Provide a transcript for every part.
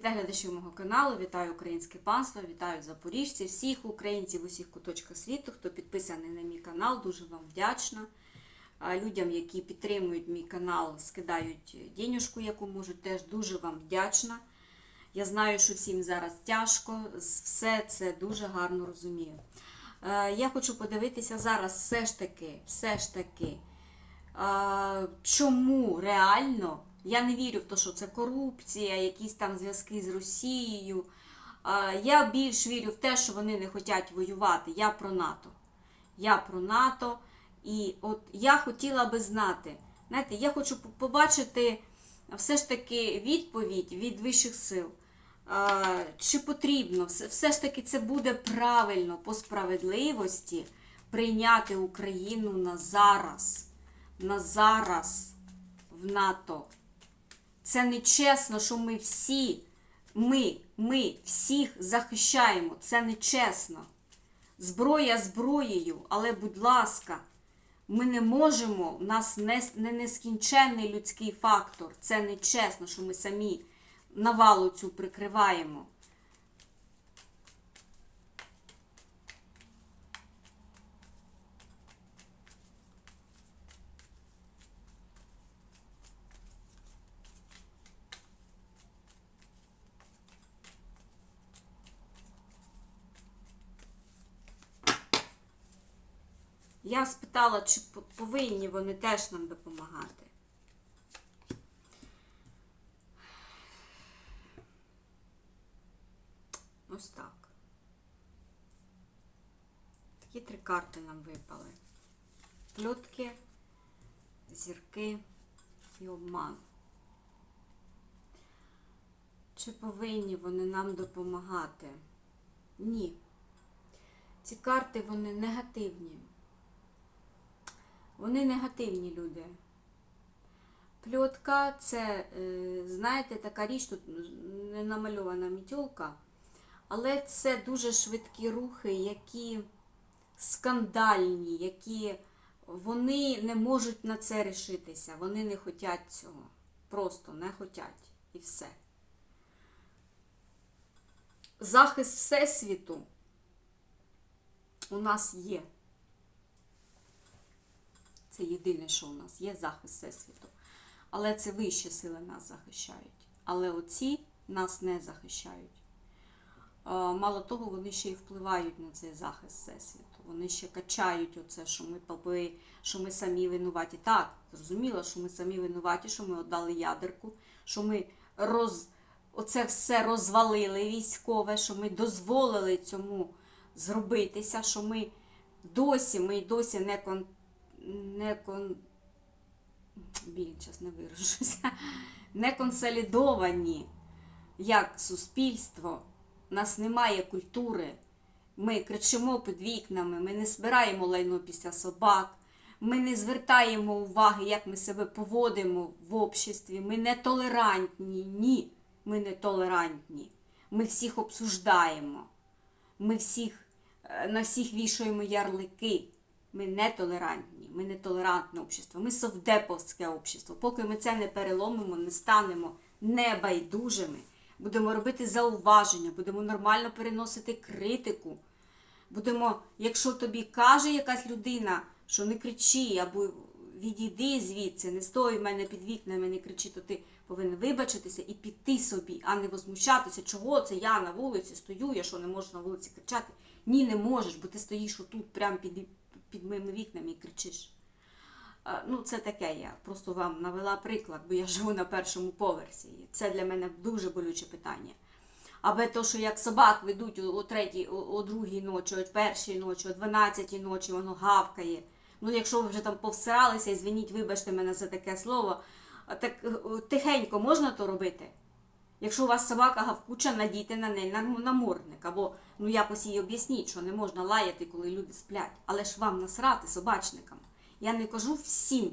Вітаю глядачів мого каналу, вітаю українське панство, вітаю запоріжців, всіх українців усіх куточках світу, хто підписаний на мій канал, дуже вам вдячна. Людям, які підтримують мій канал, скидають денюжку, яку можуть, теж дуже вам вдячна. Я знаю, що всім зараз тяжко, все це дуже гарно розумію. Я хочу подивитися зараз все ж таки, все ж таки, чому реально я не вірю в те, що це корупція, якісь там зв'язки з Росією. Я більш вірю в те, що вони не хочуть воювати. Я про НАТО. Я про НАТО. І от я хотіла би знати, знаєте, я хочу побачити все ж таки відповідь від вищих сил. Чи потрібно, все- ж таки це буде правильно по справедливості прийняти Україну на зараз, на зараз в НАТО. Це не чесно, що ми всі, ми, ми всіх захищаємо. Це не чесно. Зброя зброєю, але, будь ласка, ми не можемо, у нас не, не нескінченний людський фактор. Це не чесно, що ми самі навалу цю прикриваємо. Я спитала, чи повинні вони теж нам допомагати. Ось так. Такі три карти нам випали. Плютки, зірки і обман. Чи повинні вони нам допомагати? Ні. Ці карти вони негативні. Вони негативні люди. Пльотка це, е, знаєте, така річ, тут не намальована мітьолка, але це дуже швидкі рухи, які скандальні, які вони не можуть на це рішитися. Вони не хочуть цього. Просто не хочуть. І все. Захист Всесвіту у нас є. Це єдине, що у нас є захист Всесвіту. Але це вищі сили нас захищають. Але оці нас не захищають. Мало того, вони ще й впливають на цей захист Всесвіту. Вони ще качають оце, що ми попи, що ми самі винуваті. Так, зрозуміло, що ми самі винуваті, що ми віддали ядерку, що ми роз... оце все розвалили військове, що ми дозволили цьому зробитися, що ми досі, ми досі не кон не кон... Блін, зараз не виражуся. Не консолідовані як суспільство. У нас немає культури. Ми кричимо під вікнами, ми не збираємо лайно після собак, ми не звертаємо уваги, як ми себе поводимо в обществі. Ми не толерантні. Ні, ми не толерантні. Ми всіх обсуждаємо. Ми всіх, е, на всіх вішаємо ярлики. Ми не толерантні, ми не толерантне общество, ми совдеповське общество. Поки ми це не переломимо, не станемо небайдужими, будемо робити зауваження, будемо нормально переносити критику. Будемо, якщо тобі каже якась людина, що не кричи, або відійди звідси, не стой в мене під вікнами, не кричи, то ти повинен вибачитися і піти собі, а не возмущатися, чого це я на вулиці стою, я що не можу на вулиці кричати. Ні, не можеш, бо ти стоїш отут, прямо під, під моїми вікнами і кричиш. Ну, це таке я просто вам навела приклад, бо я живу на першому поверсі. І це для мене дуже болюче питання. Аби то, що як собак ведуть о, третій, о другій ночі, о першій ночі, о дванадцятій ночі, воно гавкає. Ну, якщо ви вже там повсиралися, і звініть, вибачте мене за таке слово, так е, тихенько можна то робити? Якщо у вас собака гавкуча, надійте на неї намордник. Або ну якось їй об'ясніть, що не можна лаяти, коли люди сплять. Але ж вам насрати собачникам. Я не кажу всім.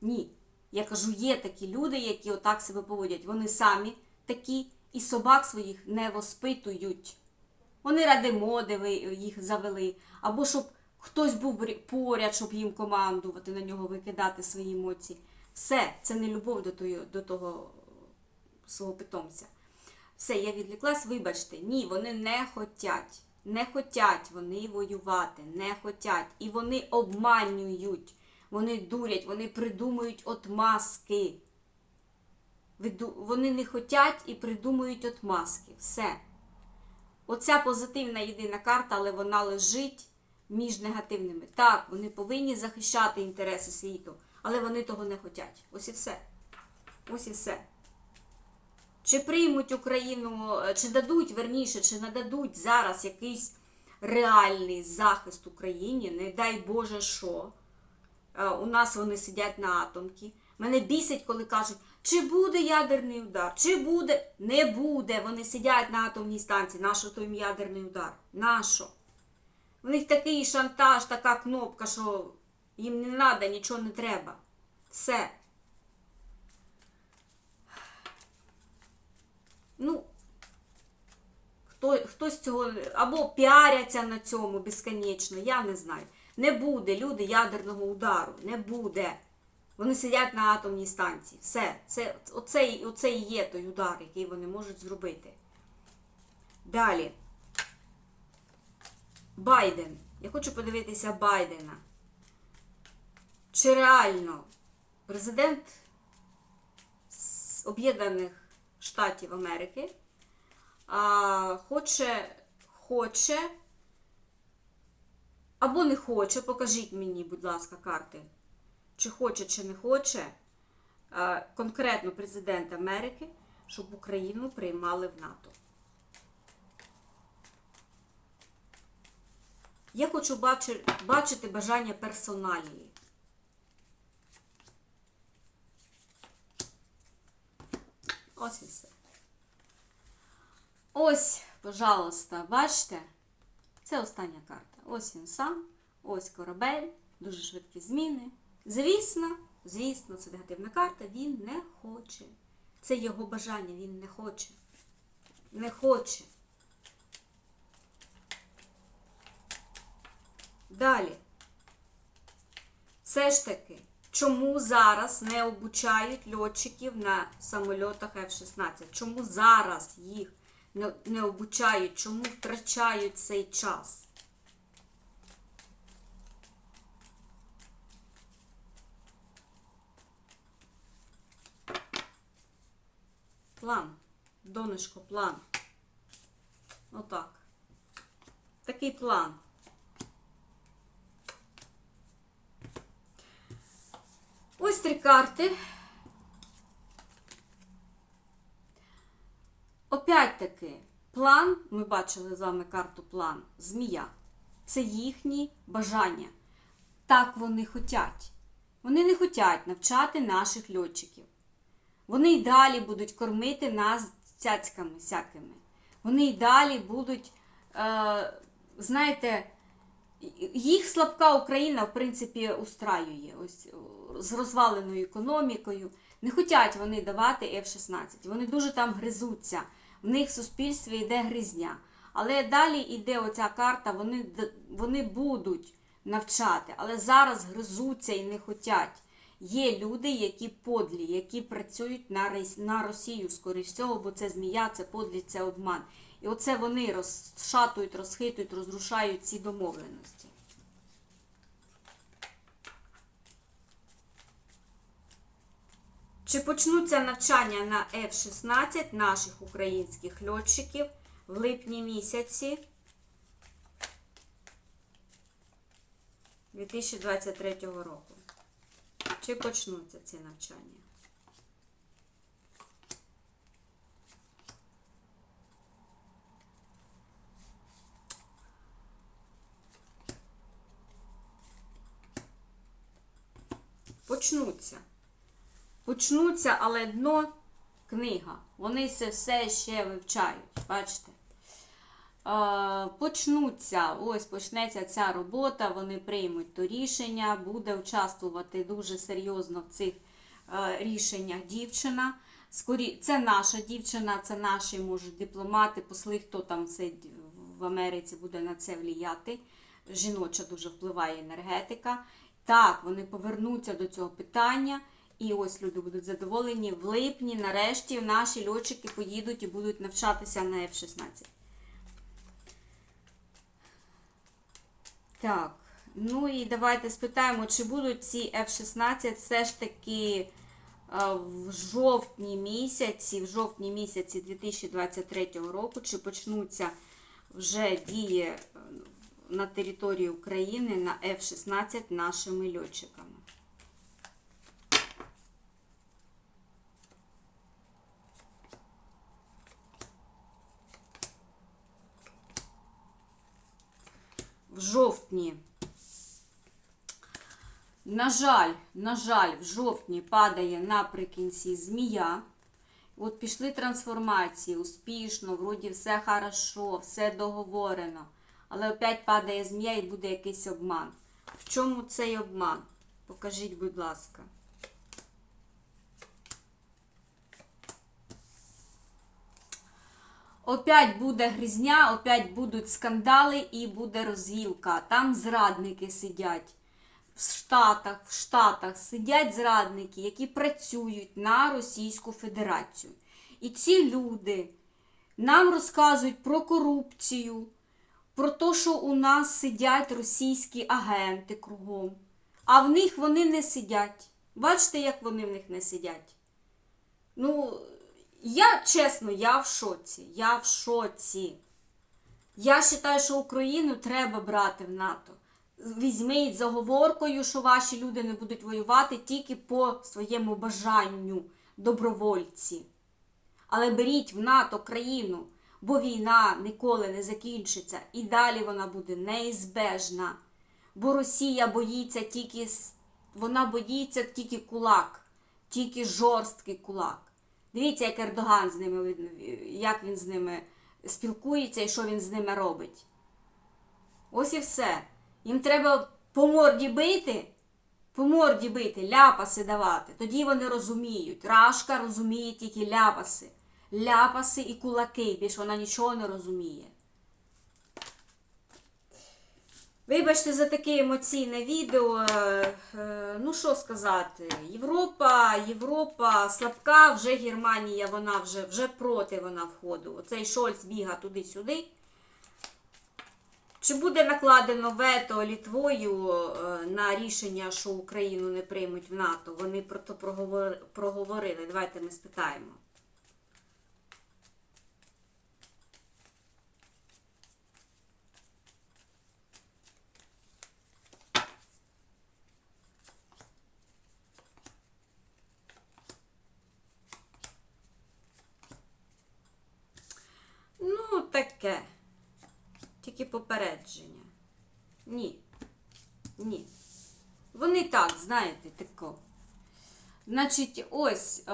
Ні. Я кажу, є такі люди, які отак себе поводять. Вони самі такі і собак своїх не воспитують. Вони ради моди їх завели, або щоб хтось був поряд, щоб їм командувати, на нього викидати свої емоції. Все, це не любов до, тої, до того свого питомця. Все, я відвлеклась, вибачте. Ні, вони не хотять. Не хотять вони воювати, не хотять. І вони обманюють, вони дурять, вони придумують отмазки. Вони не хотять і придумують отмазки. Все. Оця позитивна єдина карта, але вона лежить між негативними. Так, вони повинні захищати інтереси світу, але вони того не хочуть. Ось і все. Ось і все. Чи приймуть Україну, е, чи дадуть, верніше, чи нададуть зараз якийсь реальний захист Україні, не дай Боже що. Е, У нас вони сидять на атомки. Мене бісить, коли кажуть, чи буде ядерний удар, чи буде. Не буде. Вони сидять на атомній станції. Нащо то їм ядерний удар? Нащо? В них такий шантаж, така кнопка, що їм не треба, нічого не треба. Все. Ну, хто, хтось цього або піаряться на цьому безконечно, я не знаю. Не буде люди ядерного удару, не буде. Вони сидять на атомній станції. Все, це, оце, оце і є той удар, який вони можуть зробити. Далі. Байден. Я хочу подивитися Байдена. Чи реально президент з Об'єднаних Штатів Америки а, хоче, хоче або не хоче, покажіть мені, будь ласка, карти, чи хоче, чи не хоче а, конкретно президент Америки, щоб Україну приймали в НАТО. Я хочу бачи- бачити бажання персоналії. Ось і все. Ось, пожалуйста, бачите? Це остання карта. Ось він сам, ось корабель, дуже швидкі зміни. Звісно, звісно, це негативна карта, він не хоче. Це його бажання, він не хоче. Не хоче. Далі. Все ж таки, чому зараз не обучають льотчиків на самольотах F-16? Чому зараз їх не, обучають? Чому втрачають цей час? План. Донечко, план. Отак. Такий план. Ось три карти. Опять-таки, план, ми бачили з вами карту план, змія. Це їхні бажання. Так вони хотять. Вони не хочуть навчати наших льотчиків. Вони й далі будуть кормити нас цяцьками всякими. Вони й далі будуть, е, знаєте, їх слабка Україна, в принципі, устраює ось з розваленою економікою. Не хочуть вони давати F-16. Вони дуже там гризуться. В них в суспільстві йде гризня. Але далі йде оця карта, вони, вони будуть навчати, але зараз гризуться і не хочуть. Є люди, які подлі, які працюють на, на Росію, скоріш всього, бо це змія, це подлі, це обман. І оце вони розшатують, розхитують, розрушають ці домовленості. Чи почнуться навчання на F-16 наших українських льотчиків в липні місяці 2023 року? Чи почнуться ці навчання? Почнуться. Почнуться, але дно книга. Вони це все ще вивчають. Бачите? Е, Почнуться, ось почнеться ця робота, вони приймуть то рішення, буде участвувати дуже серйозно в цих е, рішеннях дівчина. Скорі... Це наша дівчина, це наші можуть дипломати, посли, хто там це в Америці буде на це вліяти. Жіноча дуже впливає енергетика. Так, вони повернуться до цього питання І ось люди будуть задоволені. В липні, нарешті, наші льотчики поїдуть і будуть навчатися на F-16. Так, ну і давайте спитаємо, чи будуть ці F-16 все ж таки е, в жовтні місяці, в жовтні місяці 2023 року, чи почнуться вже дії е, на території України на F-16 нашими льотчиками. В жовтні. На жаль, на жаль, в жовтні падає наприкінці змія. От пішли трансформації, успішно, вроді все хорошо, все договорено. Але опять падає змія і буде якийсь обман. В чому цей обман? Покажіть, будь ласка. Опять буде грізня, опять будуть скандали і буде розвілка. Там зрадники сидять. В Штатах, в Штатах сидять зрадники, які працюють на Російську Федерацію. І ці люди нам розказують про корупцію, про те, що у нас сидять російські агенти кругом. А в них вони не сидять. Бачите, як вони в них не сидять? Ну, я чесно, я в шоці. Я в шоці. Я вважаю, що Україну треба брати в НАТО. Візьміть заговоркою, що ваші люди не будуть воювати тільки по своєму бажанню, добровольці. Але беріть в НАТО країну, бо війна ніколи не закінчиться і далі вона буде неізбежна. Бо Росія боїться тільки вона боїться тільки кулак, тільки жорсткий кулак. Дивіться, як Ердоган з ними як він з ними спілкується і що він з ними робить. Ось і все. Їм треба по морді бити, по морді бити, ляпаси давати. Тоді вони розуміють. Рашка розуміє тільки ляпаси. Ляпаси і кулаки, більш вона нічого не розуміє. Вибачте за таке емоційне відео. Е, е, Ну що сказати, Європа, Європа слабка, вже Германія, вона вже, вже проти вона входу. Оцей Шольц біга туди-сюди. Чи буде накладено вето Літвою е, на рішення, що Україну не приймуть в НАТО? Вони про то проговорили. Давайте ми спитаємо. Ну, таке. Тільки попередження. Ні. Ні. Вони так, знаєте, тако. Значить, ось е,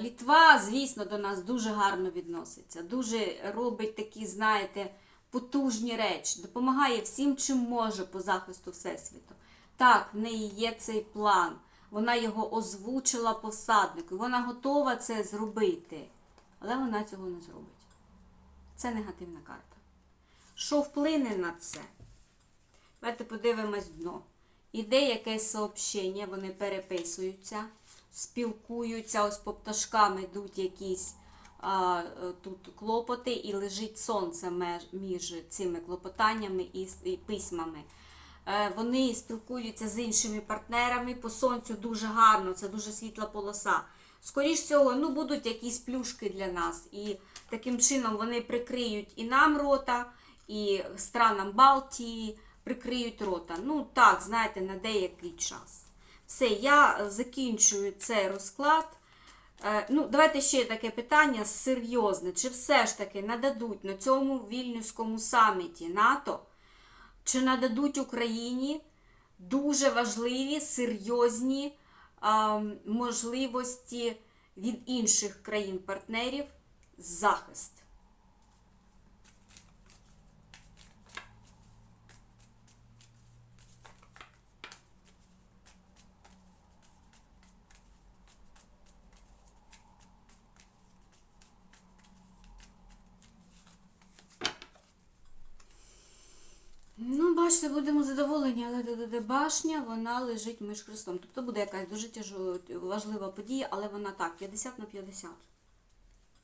Літва, звісно, до нас дуже гарно відноситься. Дуже робить такі, знаєте, потужні речі. Допомагає всім, чим може по захисту Всесвіту. Так, в неї є цей план. Вона його озвучила посаднику. Вона готова це зробити. Але вона цього не зробить. Це негативна карта. Що вплине на це? Давайте подивимось дно. Іде якесь сообщення, вони переписуються, спілкуються, ось по пташкам йдуть якісь а, е, тут клопоти, і лежить сонце між цими клопотаннями і, письмами. Е, Вони спілкуються з іншими партнерами. По сонцю дуже гарно, це дуже світла полоса. Скоріш всього, ну будуть якісь плюшки для нас. І таким чином вони прикриють і нам рота, і странам Балтії прикриють рота. Ну так, знаєте, на деякий час. Все, я закінчую цей розклад. Е, Ну, давайте ще таке питання серйозне. Чи все ж таки нададуть на цьому вільнюському саміті НАТО, чи нададуть Україні дуже важливі, серйозні можливості від інших країн-партнерів захист? Ну, хочете, будемо задоволені, але ДДД башня, вона лежить між хрестом. Тобто буде якась дуже тяжо, важлива подія, але вона так, 50 на 50.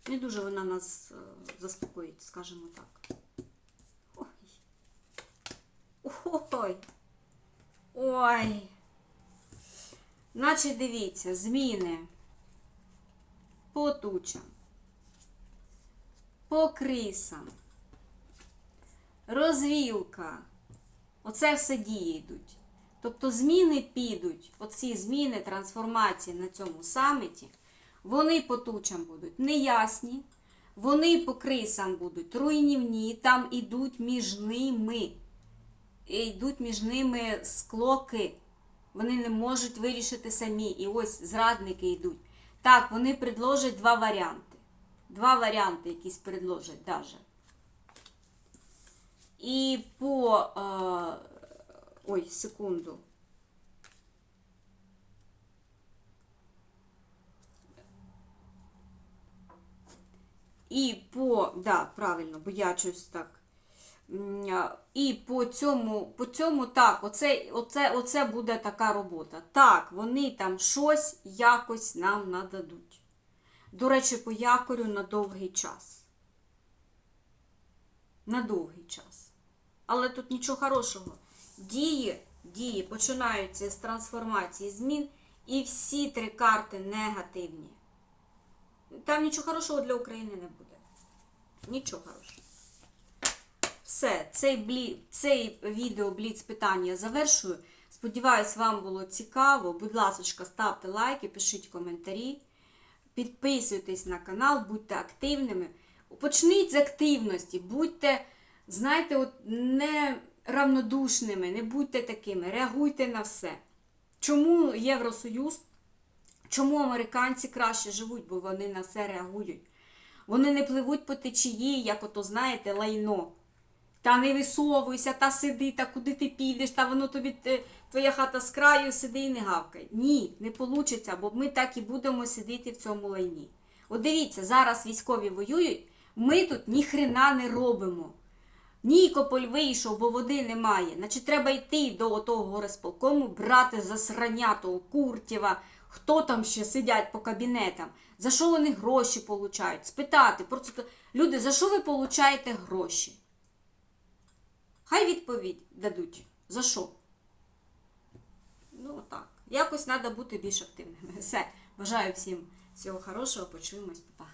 Не дуже вона нас е, заспокоїть, скажімо так. Ой. Ой. Ой. Значить, дивіться, зміни. По тучам. По крисам. Розвілка. Оце все дії йдуть. Тобто зміни підуть, оці зміни, трансформації на цьому саміті, вони по тучам будуть неясні, вони по крисам будуть руйнівні, там ідуть між ними. Йдуть між ними склоки. Вони не можуть вирішити самі. І ось зрадники йдуть. Так, вони предложать два варіанти. Два варіанти якісь предложать даже. І по. Е, ой, секунду. І по. Да, правильно, бо я щось так. І по цьому, по цьому так, оце, оце, оце буде така робота. Так, вони там щось якось нам нададуть. До речі, по якорю на довгий час. На довгий час. Але тут нічого хорошого. Дії, дії починаються з трансформації змін, і всі три карти негативні. Там нічого хорошого для України не буде. Нічого хорошого. Все, цей, блі... цей відео Бліц питання завершую. Сподіваюсь, вам було цікаво. Будь ласка, ставте лайки, пишіть коментарі, підписуйтесь на канал, будьте активними. Почніть з активності, будьте, знаєте, от не равнодушними, не будьте такими, реагуйте на все. Чому Євросоюз? Чому американці краще живуть, бо вони на все реагують? Вони не пливуть по течії, як ото, знаєте, лайно. Та не висовуйся, та сиди, та куди ти підеш, та воно тобі твоя хата з краю, сиди і не гавкай. Ні, не вийде, бо ми так і будемо сидіти в цьому лайні. От дивіться, зараз військові воюють, ми тут ніхрена не робимо. Нікополь вийшов, бо води немає. Значить, треба йти до того горисполкому, брати засрання того Куртєва, хто там ще сидять по кабінетам, за що вони гроші получають, спитати. Просто люди, за що ви получаєте гроші? Хай відповідь дадуть. За що? Ну так. Якось треба бути більш активними. Все. Бажаю всім всього хорошого. Почуємось, Па-па.